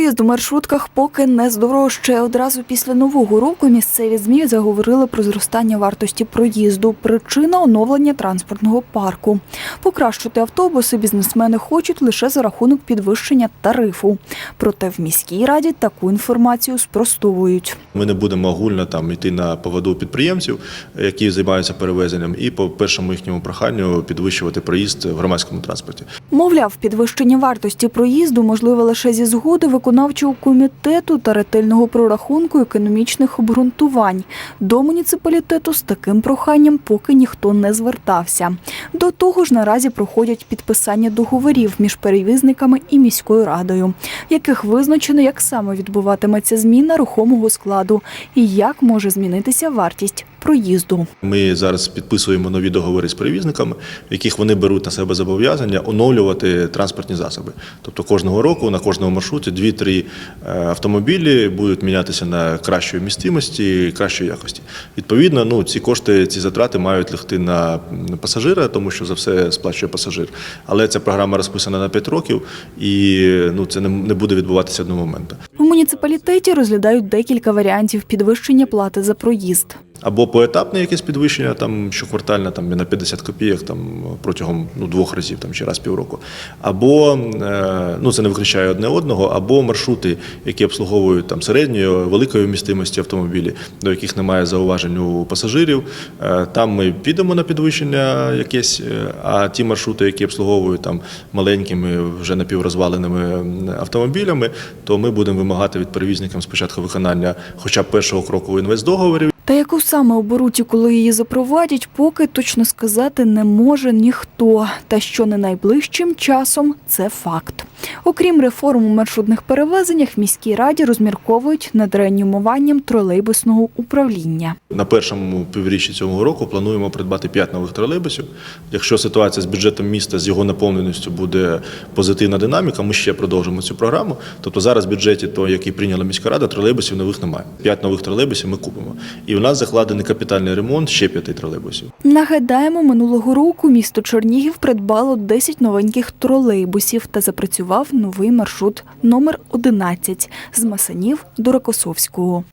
Проїзд у маршрутках поки не здорожчає. Одразу після нового року місцеві змі заговорили про зростання вартості проїзду. Причина оновлення транспортного парку. Покращити автобуси бізнесмени хочуть лише за рахунок підвищення тарифу. Проте в міській раді таку інформацію спростовують. Ми не будемо огульно там йти на поводу підприємців, які займаються перевезенням, і по першому їхньому проханню підвищувати проїзд в громадському транспорті. Мовляв, підвищення вартості проїзду можливе лише зі згоди виконавчого комітету та ретельного прорахунку економічних обґрунтувань. До муніципалітету з таким проханням поки ніхто не звертався. До того ж, наразі проходять підписання договорів між перевізниками і міською радою, яких визначено, як саме відбуватиметься зміна рухомого складу і як може змінитися вартість проїзду. Ми зараз підписуємо нові договори з перевізниками, в яких вони беруть на себе зобов'язання оновлювати транспортні засоби. Тобто кожного року на кожному маршруті 2-3 е, автомобілі будуть мінятися на кращої містимості кращої якості. Відповідно, ну ці кошти, ці затрати мають лягти на пасажира, тому що за все сплачує пасажир. Але ця програма розписана на 5 років, і ну це не, не буде відбуватися одного моменту. У муніципалітеті розглядають декілька варіантів підвищення плати за проїзд. Або поетапне якесь підвищення, там щоквартальне там на 50 копійок там протягом ну, двох разів там чи раз півроку. Або е, ну це не виключає одне одного, або маршрути, які обслуговують там середньої, великої вмістимості автомобілі, до яких немає зауважень у пасажирів. Е, Там ми підемо на підвищення якесь, е, а ті маршрути, які обслуговують там маленькими, вже напіврозваленими автомобілями, то ми будемо вимагати від перевізників спочатку виконання хоча б першого кроку інвестдоговорів. Та яку саме оберуть і коли її запровадять, поки точно сказати не може ніхто. Та що не найближчим часом це факт. Окрім реформ у маршрутних перевезеннях, в міській раді розмірковують над реанімуванням тролейбусного управління. На першому півріччі цього року плануємо придбати 5 нових тролейбусів. Якщо ситуація з бюджетом міста з його наповненістю буде позитивна динаміка, ми ще продовжимо цю програму. Тобто зараз в бюджеті, той, який прийняла міська рада, тролейбусів нових немає. 5 нових тролейбусів ми купимо. І в нас закладений капітальний ремонт ще п'яти тролейбусів. Нагадаємо, минулого року місто Чернігів придбало 10 новеньких тролейбусів та запрацював новий маршрут номер 11 з Масанів до Рокосовського.